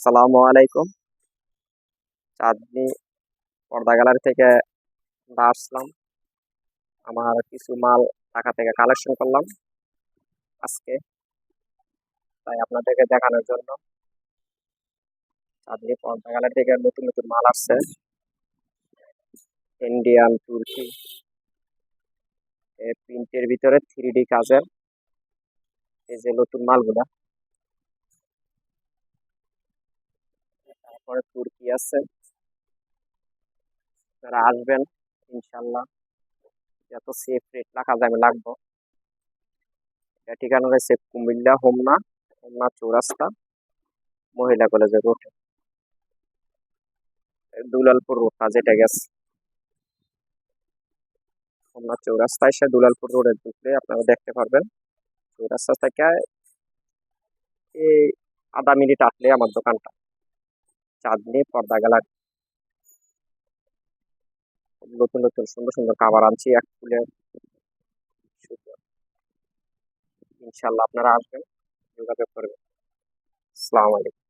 আসসালামু আলাইকুম। চাঁদনি পর্দা গ্যালারি থেকে আসলাম। আমার কিছু মাল ঢাকা থেকে কালেকশন করলাম আজকে। তাই আপনাদেরকে দেখানোর জন্য। চাঁদনি পর্দা গ্যালারি থেকে নতুন নতুন মাল আসছে। ইন্ডিয়ান, তুর্কি। প্রিন্টের ভিতরে থ্রি ডি কাজের। এই যে নতুন মালগুলা। তারপরে তুর্কি আছে? যারা আসবেন, ইনশাল্লাহ। যত সেফ রেট রাখা যাবে লাগবো এটা ঠিকানা রয়েছে কুমিল্লা, হোমনা হোমনা চৌরাস্তা, মহিলা কলেজের রোডে দুলালপুর রোডটা যেটা গেছে। হোমনা চৌরাস্তা এসে দুলালপুর রোডের ঢুকলে আপনারা দেখতে পারবেন। চৌরাস্তা থেকে এই আধা মিনিট আসলে আমার দোকানটা। চাঁদনি, পর্দা গ্যালারি। নতুন নতুন, সুন্দর সুন্দর খাবার আনছি এক ফুলের ইনশাল্লাহ আপনারা আসবেন, যোগাযোগ করবেন। আসসালামু আলাইকুম।